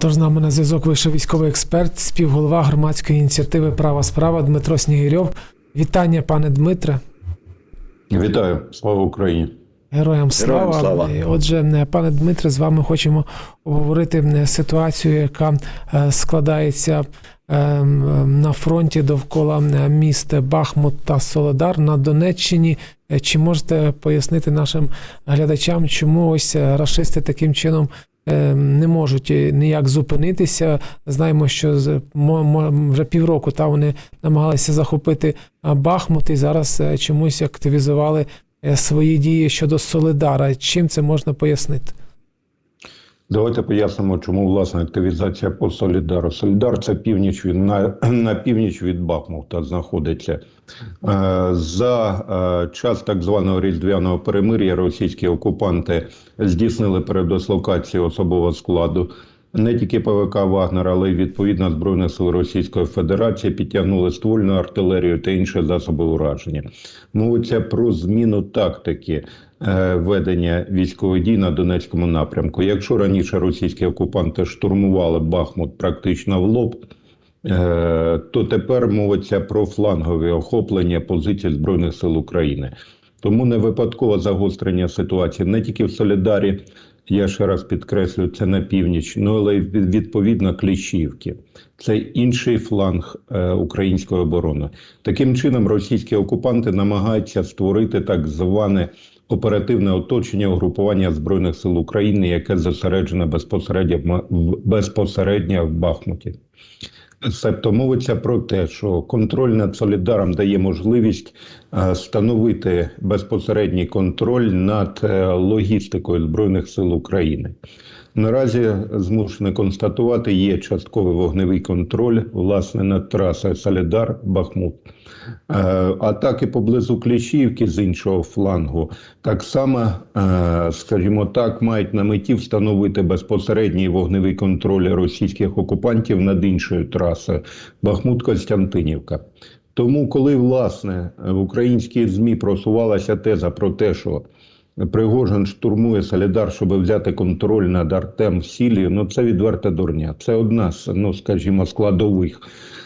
Тож з нами на зв'язок вийшов військовий експерт, співголова громадської ініціативи Права справа Дмитро Снігирьов. Вітання, пане Дмитре. Вітаю, слава Україні. Героям слава. Героям слава. Отже, е, пане Дмитре, з вами хочемо обговорити е, ситуацію, яка е, складається на фронті довкола міст Бахмут та Солодар на Донеччині. Чи можете пояснити нашим глядачам, чому ось рашисти таким чином не можуть е, ніяк зупинитися? Знаємо, що вже півроку та вони намагалися захопити Бахмут і зараз е, чомусь активізували е, свої дії щодо Солидара. Чим це можна пояснити? Давайте пояснимо, чому власне активізація по Солідару. Солідар це північ від на, на північ від Бахмута знаходиться. Е, За е, час так званого різдвяного перемир'я російські окупанти здійснили передислокацію особового складу. Не тільки ПВК Вагнер, але й відповідно Збройних сил Російської Федерації підтягнули ствольну артилерію та інші засоби ураження. Мовиться про зміну тактики ведення військових дій на Донецькому напрямку. Якщо раніше російські окупанти штурмували Бахмут практично в лоб, е, то тепер мовиться про флангові охоплення позицій Збройних сил України. Тому не випадково загострення ситуації не тільки в Солідарі, я ще раз підкреслю, це на північ, ну але й відповідно Кліщівки. Це інший фланг е, української оборони. Таким чином, російські окупанти намагаються створити так зване оперативне оточення угрупування збройних сил України, яке зосереджене безпосередньо в- безпосередньо в Бахмуті. Себто мовиться про те, що контроль над Солідаром дає можливість встановити безпосередній контроль над е, логістикою Збройних сил України. Наразі змушений констатувати, є частковий вогневий контроль власне над трасою Солідар Бахмут. Е, Атаки поблизу Кліщівки з іншого флангу так само, е, скажімо так, мають на меті встановити безпосередній вогневий контроль російських окупантів над іншою трасою Бахмут-Костянтинівка. Тому, коли власне в українській змі просувалася теза про те, що Пригожин штурмує Солідар, щоб взяти контроль над Артем Сілією, ну це відверта дурня. Це одна з, ну скажімо, складових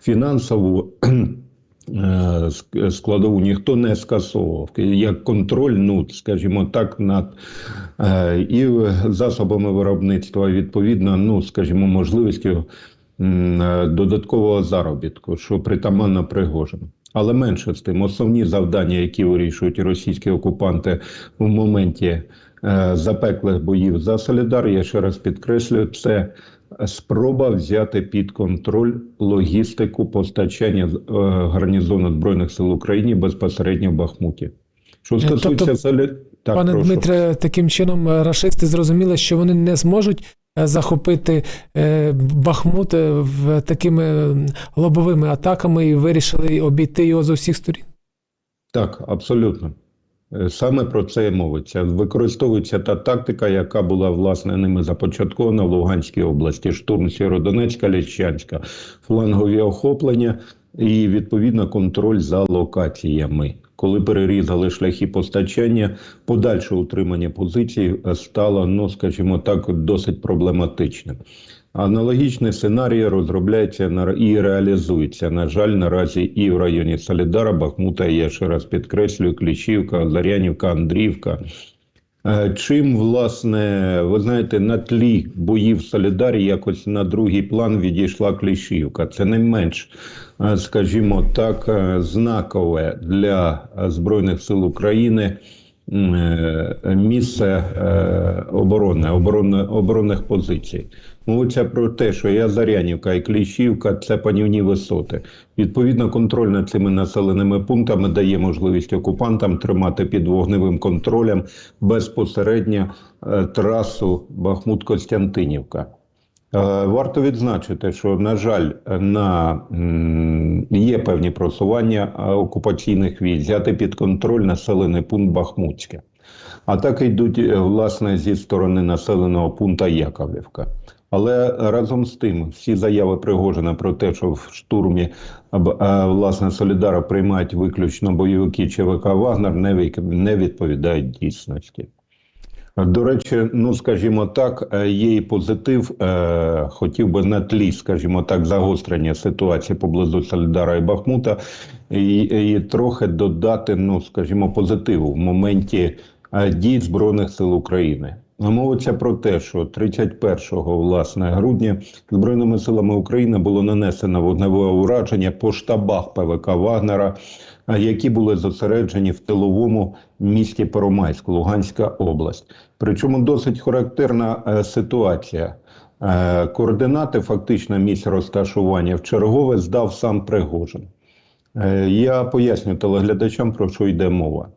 фінансову. е, Складову ніхто не скасовував як контроль, ну скажімо так, над е, і засобами виробництва відповідно, ну скажімо, можливістю додаткового заробітку, що притаманно Пригожину. Але менше з тим, основні завдання, які вирішують російські окупанти в моменті е, запеклих боїв за Солідар, я ще раз підкреслюю, це спроба взяти під контроль логістику постачання е, гарнізону збройних сил України безпосередньо в Бахмуті. Що стосується тобто, Солі... так, Пане прошу. Дмитре, таким чином е, рашисти зрозуміли, що вони не зможуть е, захопити е, Бахмут е, в такими лобовими атаками і вирішили обійти його з усіх сторін. Так, абсолютно. Е, Саме про це і мовиться. Використовується та тактика, яка була власне ними започаткована в Луганській області: штурм Сєродонецька, Ліщанська, флангові охоплення і відповідно контроль за локаціями. Коли перерізали шляхи постачання, подальше утримання позицій стало, ну скажімо так, досить проблематичним. Аналогічний сценарій розробляється і реалізується, на жаль, наразі і в районі Солідара, Бахмута, я ще раз підкреслюю, Кліщівка, Зарянівка, Андрівка. Е, Чим, власне, ви знаєте, на тлі боїв Солідарі якось на другий план відійшла Кліщівка. Це не менш, е, скажімо так, е, знакове для Збройних сил України місце е, оборони, оборонних позицій. Мовиться про те, що і Азарянівка і Кліщівка це панівні висоти. Відповідно, контроль над цими населеними пунктами дає можливість окупантам тримати під вогневим контролем безпосередньо е, трасу Бахмут-Костянтинівка. Е, Варто відзначити, що, на жаль, на, є певні просування е, окупаційних військ, взяти під контроль населений пункт Бахмутське. Атаки йдуть е, власне зі сторони населеного пункту Яковлівка. Але разом з тим, всі заяви Пригожина про те, що в штурмі а, а, власне Солідара приймають виключно бойовики ЧВК Вагнер, не відповідають дійсності. До речі, ну скажімо так, е, є і позитив. Е, хотів би на тлі, скажімо так, загострення ситуації поблизу Солідара і Бахмута, і, і трохи додати, ну скажімо, позитиву в моменті е, дій Збройних сил України. Мовиться про те, що 31 власне грудня збройними силами України було нанесено вогневе ураження по штабах ПВК Вагнера, які були зосереджені в тиловому місті Первомайськ, Луганська область. Причому досить характерна е, ситуація. Е, Координати, фактично місць розташування в чергове здав сам Пригожин. Е, Я поясню телеглядачам, про що йде мова.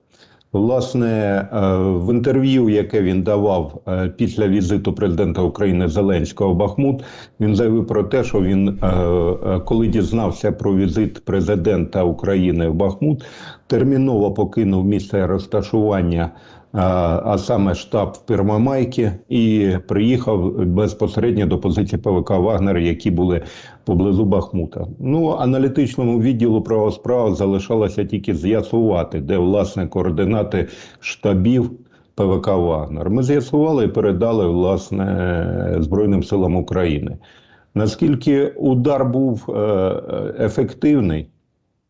Власне, е, в інтерв'ю, яке він давав е, після візиту президента України Зеленського в Бахмут, він заявив про те, що він, е, коли дізнався про візит президента України в Бахмут, терміново покинув місце розташування, а саме штаб в Первомайці, і приїхав безпосередньо до позиції ПВК Вагнер, які були поблизу Бахмута. Ну, аналітичному відділу правосправ залишалося тільки з'ясувати, де власне координати штабів ПВК Вагнер. Ми з'ясували і передали власне Збройним силам України. Наскільки удар був е, ефективний,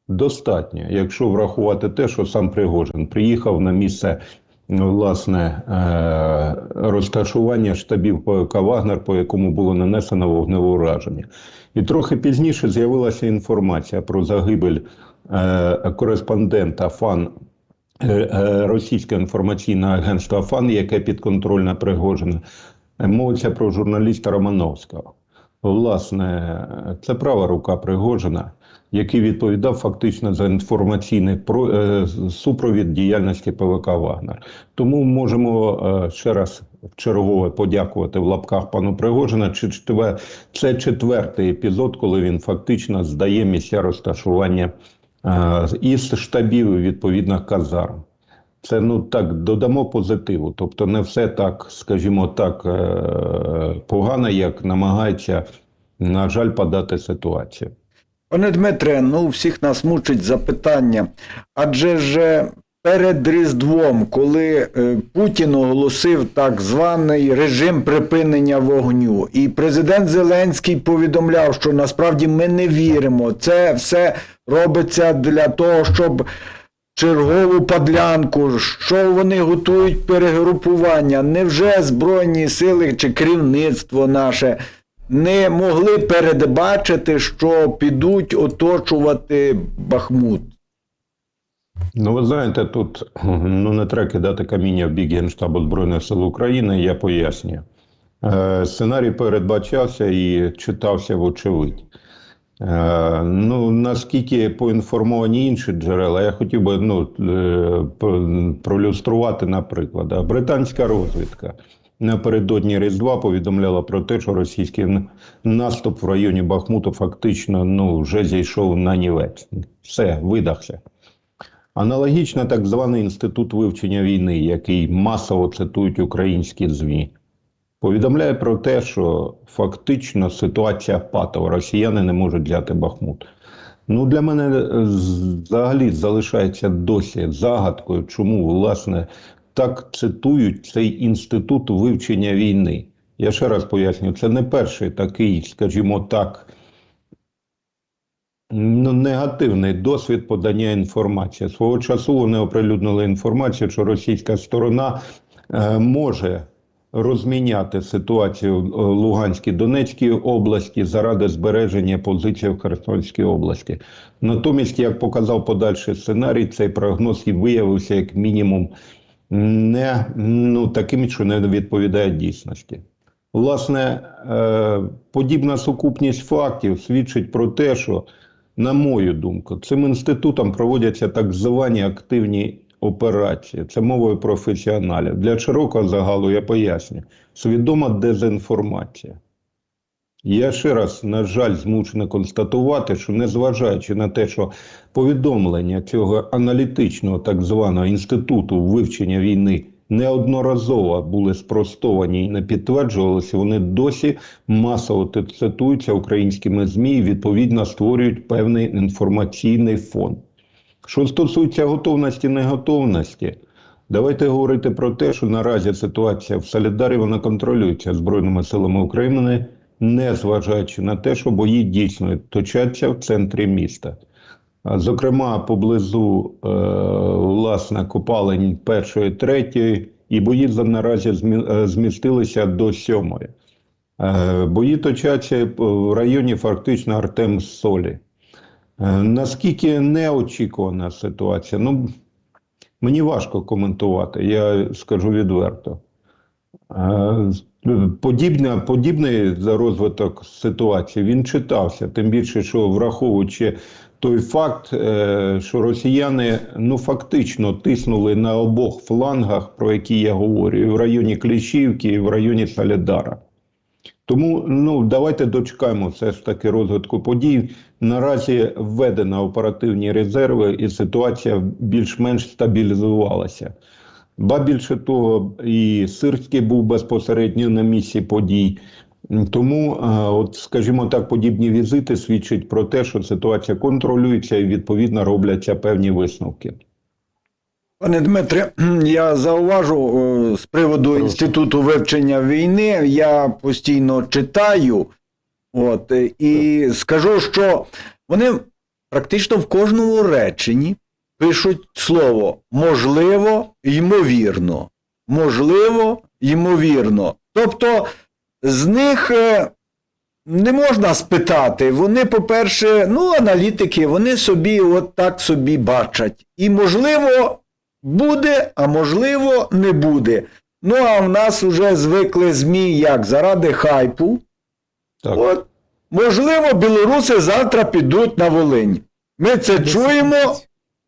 достатньо, якщо врахувати те, що сам Пригожин приїхав на місце власне е, розташування штабів ПВК Вагнер, по якому було нанесено вогневе ураження. І трохи пізніше з'явилася інформація про загибель е, кореспондента ФАН е, російське інформаційне агентство ФАН, яке підконтрольне Пригожина. Мовиться про журналіста Романовського. Власне, це права рука Пригожина, який відповідав фактично за інформаційний про- е, супровід діяльності ПВК Вагнер. Тому можемо е, ще раз чергове подякувати в лапках пану Пригожина. Це четвертий епізод, коли він фактично здає місця розташування е, із штабів відповідних казарм. Це ну так додамо позитиву. Тобто не все так, скажімо так, погано, як намагається, на жаль, подати ситуацію. Пане Дмитре, ну всіх нас мучить запитання. Адже ж перед Різдвом, коли е, Путін оголосив так званий режим припинення вогню, і президент Зеленський повідомляв, що насправді ми не віримо. Це все робиться для того, щоб чергову падлянку, що вони готують перегрупування. Невже Збройні сили чи керівництво наше не могли передбачити, що підуть оточувати Бахмут? Ну, ви знаєте, тут ну, не треба кидати каміння в бік Генштабу Збройних сил України, я пояснюю. Е, сценарій передбачався і читався вочевидь. Е, ну, наскільки поінформовані інші джерела, я хотів би ну, е, п- проілюструвати на. Британська розвідка напередодні Різдва повідомляла про те, що російський наступ в районі Бахмуту фактично ну, вже зійшов на нівець. Все, видахся. Аналогічно так званий інститут вивчення війни, який масово цитують українські ЗМІ, повідомляє про те, що фактично ситуація патова, росіяни не можуть взяти Бахмут. Ну, для мене взагалі залишається досі загадкою, чому власне так цитують цей інститут вивчення війни. Я ще раз поясню, це не перший такий, скажімо так, ну, негативний досвід подання інформації. Свого часу вони оприлюднили інформацію, що російська сторона е, може розміняти ситуацію в е, Луганській Донецькій області заради збереження позиції в Херсонській області. Натомість, як показав подальший сценарій, цей прогноз і виявився як мінімум не ну, таким, що не відповідає дійсності. Власне, е, подібна сукупність фактів свідчить про те, що, на мою думку, цим інститутом проводяться так звані активні операції. Це мовою професіоналів. Для широкого загалу я поясню. Свідома дезінформація. Я ще раз, на жаль, змушений констатувати, що незважаючи на те, що повідомлення цього аналітичного так званого інституту вивчення війни неодноразово були спростовані і не підтверджувалися, вони досі масово цитуються українськими ЗМІ і відповідно створюють певний інформаційний фон. Що стосується готовності неготовності, Давайте говорити про те, що наразі ситуація в Солідарі вона контролюється Збройними силами України, не зважаючи на те, що бої дійсно точаться в центрі міста. Зокрема, поблизу е, власне копалень першої, третьої, і бої наразі е, змістилися до сьомої. Е, Бої точаться в районі фактично Артем Солі. Е, Наскільки неочікувана ситуація? Ну, мені важко коментувати, я скажу відверто. Е, Подібне, подібний за розвиток ситуації він читався, тим більше, що враховуючи той факт, е, що росіяни ну фактично тиснули на обох флангах, про які я говорю, і в районі Кліщівки, і в районі Солідара. Тому ну давайте дочекаємо все ж таки розвитку подій. Наразі введено оперативні резерви, і ситуація більш-менш стабілізувалася. Ба більше того, і Сирський був безпосередньо на місці подій. Тому, е, от, скажімо так, подібні візити свідчать про те, що ситуація контролюється і відповідно робляться певні висновки. Пане Дмитре, я зауважу е, з приводу Прошу. інституту вивчення війни. Я постійно читаю, от і скажу, що вони практично в кожному реченні пишуть слово можливо, ймовірно. Можливо, ймовірно. Тобто з них е, не можна спитати. Вони, по-перше, ну, аналітики, вони собі от так собі бачать. І, можливо, буде, а можливо, не буде. Ну, а в нас вже звикли ЗМІ як заради хайпу. Так. От, можливо, білоруси завтра підуть на Волинь. Ми це чуємо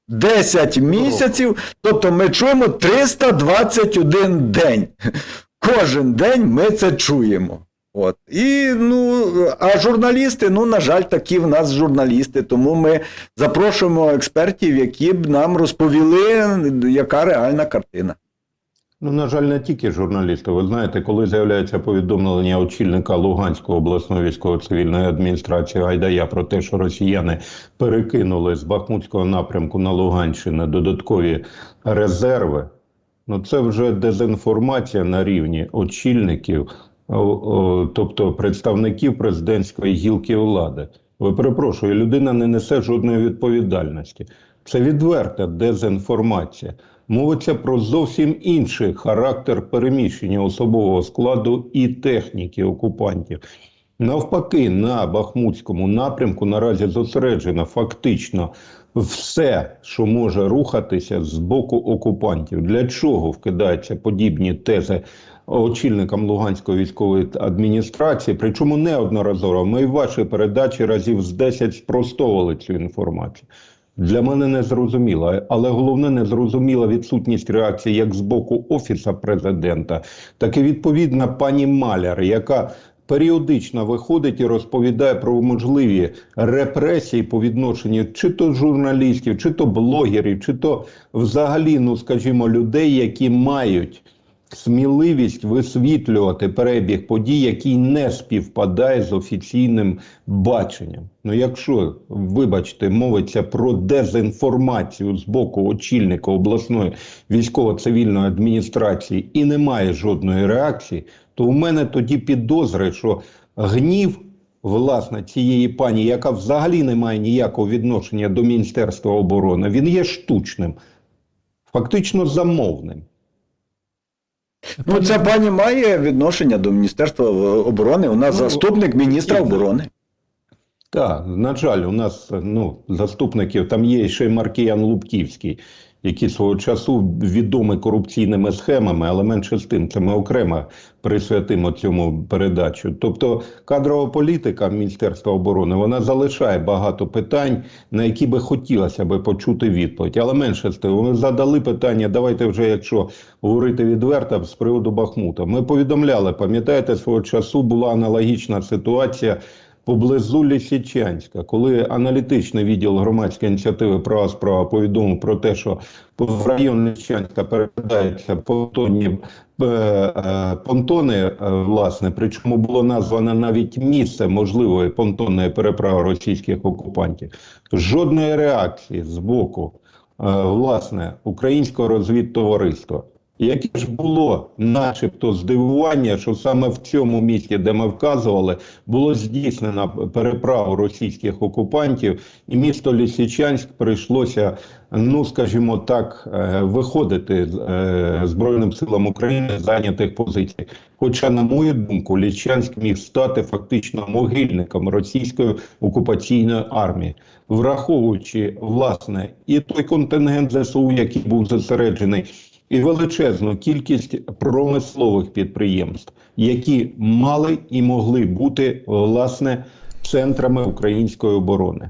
10 місяців, тобто ми чуємо 321 день. Кожен день ми це чуємо. От. І, ну, а журналісти, ну, на жаль, такі в нас журналісти, тому ми запрошуємо експертів, які б нам розповіли, яка реальна картина. Ну, на жаль, не тільки журналісти. Ви знаєте, коли з'являється повідомлення очільника Луганської обласної військово-цивільної адміністрації Гайдая про те, що росіяни перекинули з Бахмутського напрямку на Луганщину додаткові резерви, ну це вже дезінформація на рівні очільників, тобто представників президентської гілки влади. Ви перепрошую, людина не несе жодної відповідальності. Це відверта дезінформація. Мовиться про зовсім інший характер переміщення особового складу і техніки окупантів. Навпаки, на Бахмутському напрямку наразі зосереджено фактично все, що може рухатися з боку окупантів. Для чого вкидаються подібні тези очільникам Луганської військової адміністрації? Причому неодноразово. Ми в вашій передачі разів з 10 спростовували цю інформацію. Для мене не зрозуміло, але головне не зрозуміла відсутність реакції як з боку офіса президента, так і відповідна пані Маляр, яка періодично виходить і розповідає про можливі репресії по відношенню чи то журналістів, чи то блогерів, чи то взагалі, ну скажімо, людей, які мають сміливість висвітлювати перебіг подій, який не співпадає з офіційним баченням. Ну, якщо, вибачте, мовиться про дезінформацію з боку очільника обласної військово-цивільної адміністрації і немає жодної реакції, то у мене тоді підозри, що гнів. Власне, цієї пані, яка взагалі не має ніякого відношення до Міністерства оборони, він є штучним, фактично замовним. Ну, це пані має відношення до Міністерства оборони. Вона Ну, заступник міністра оборони. Так, на жаль, у нас ну, заступників там є ще й Маркіян Лубківський, який свого часу відомий корупційними схемами, але менше з тим, це ми окремо присвятимо цьому передачу. Тобто кадрова політика Міністерства оборони вона залишає багато питань, на які би хотілося би почути відповідь. Але менше з тим, ви задали питання. Давайте вже, якщо говорити відверто, з приводу Бахмута. Ми повідомляли, пам'ятаєте, свого часу була аналогічна ситуація поблизу Лисичанська, коли аналітичний відділ громадської ініціативи права справа повідомив про те, що в район Лисичанська перекидаються понтонні е, е, понтони, е, власне, причому було названо навіть місце можливої понтонної переправи російських окупантів. Жодної реакції з боку власне українського розвідтовариства. Яке ж було начебто здивування, що саме в цьому місті, де ми вказували, було здійснено переправу російських окупантів, і місто Лісичанськ прийшлося, ну скажімо так, е, виходити з е, Збройним силам України з зайнятих позицій. Хоча, на мою думку, Лісичанськ міг стати фактично могильником російської окупаційної армії, враховуючи власне і той контингент ЗСУ, який був зосереджений і величезну кількість промислових підприємств, які мали і могли бути власне центрами української оборони.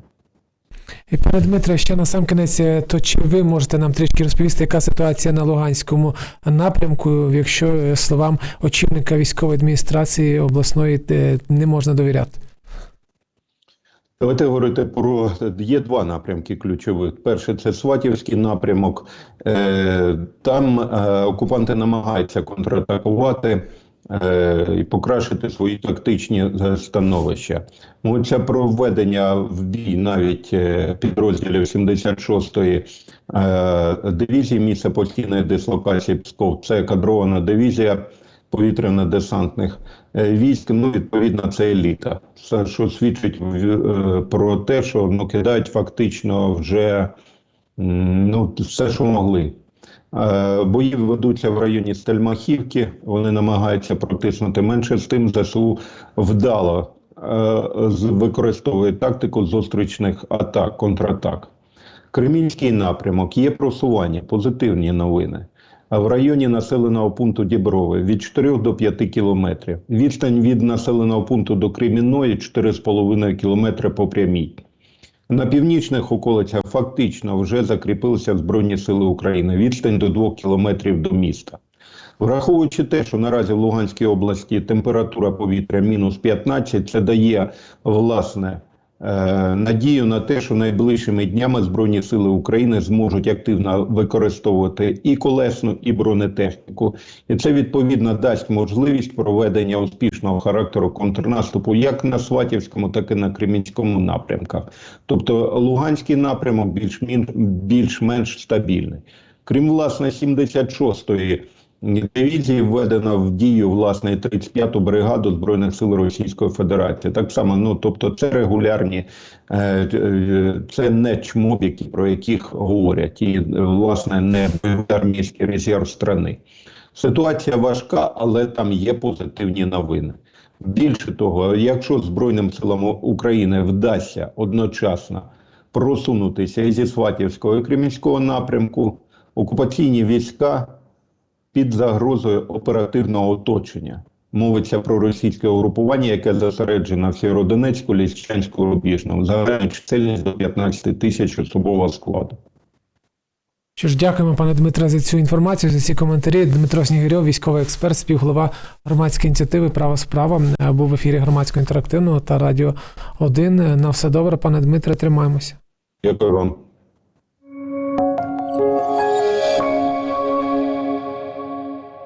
І пане Дмитре, ще на сам кінець, е, то чи ви можете нам трішки розповісти, яка ситуація на Луганському напрямку, якщо е, словам очільника військової адміністрації обласної е, не можна довіряти? Давайте говорити про є два напрямки ключових. Перший це Сватівський напрямок. Е, Там е, окупанти намагаються контратакувати е, і покращити свої тактичні становища. Мовиться про введення в бій навіть підрозділів 76-ї е, дивізії місця постійної дислокації Псков. Це кадрована дивізія повітряно-десантних е, військ. Ну, відповідно, це еліта. Це що свідчить е, про те, що ну, кидають фактично вже ну, все, що могли. Е, Бої ведуться в районі Стельмахівки. Вони намагаються протиснути менше з тим. ЗСУ вдало використовує тактику зустрічних атак, контратак. Кремінський напрямок є просування, позитивні новини. В районі населеного пункту Діброве від 4 до 5 кілометрів. Відстань від населеного пункту до Кремінної 4,5 кілометри по прямій. На північних околицях фактично вже закріпилися Збройні Сили України. Відстань до 2 кілометрів до міста. Враховуючи те, що наразі в Луганській області температура повітря мінус 15, це дає власне надію на те, що найближчими днями Збройні Сили України зможуть активно використовувати і колесну, і бронетехніку. І це відповідно дасть можливість проведення успішного характеру контрнаступу як на Сватівському, так і на Кремінському напрямках. Тобто Луганський напрямок більш-менш стабільний. Крім власне 76-ї дивізії введено в дію власне 35-ту бригаду збройних сил Російської Федерації. Так само, ну тобто, це регулярні, е, е, це не чмобіки, про яких говорять, і власне не армійський резерв страни. Ситуація важка, але там є позитивні новини. Більше того, якщо Збройним силам України вдасться одночасно просунутися і зі Сватівського і Кремінського напрямку, окупаційні війська під загрозою оперативного оточення. Мовиться про російське угрупування, яке зосереджено в Сєвєродонецьку, Ліщанську, Рубіжному. Загальна чисельність до 15 тисяч особового складу. Що ж, дякуємо, пане Дмитре, за цю інформацію, за ці коментарі. Дмитро Снігирьов, військовий експерт, співголова громадської ініціативи Права справа був в ефірі громадського інтерактивного та радіо 1. На все добре, пане Дмитре, тримаємося. Дякую вам.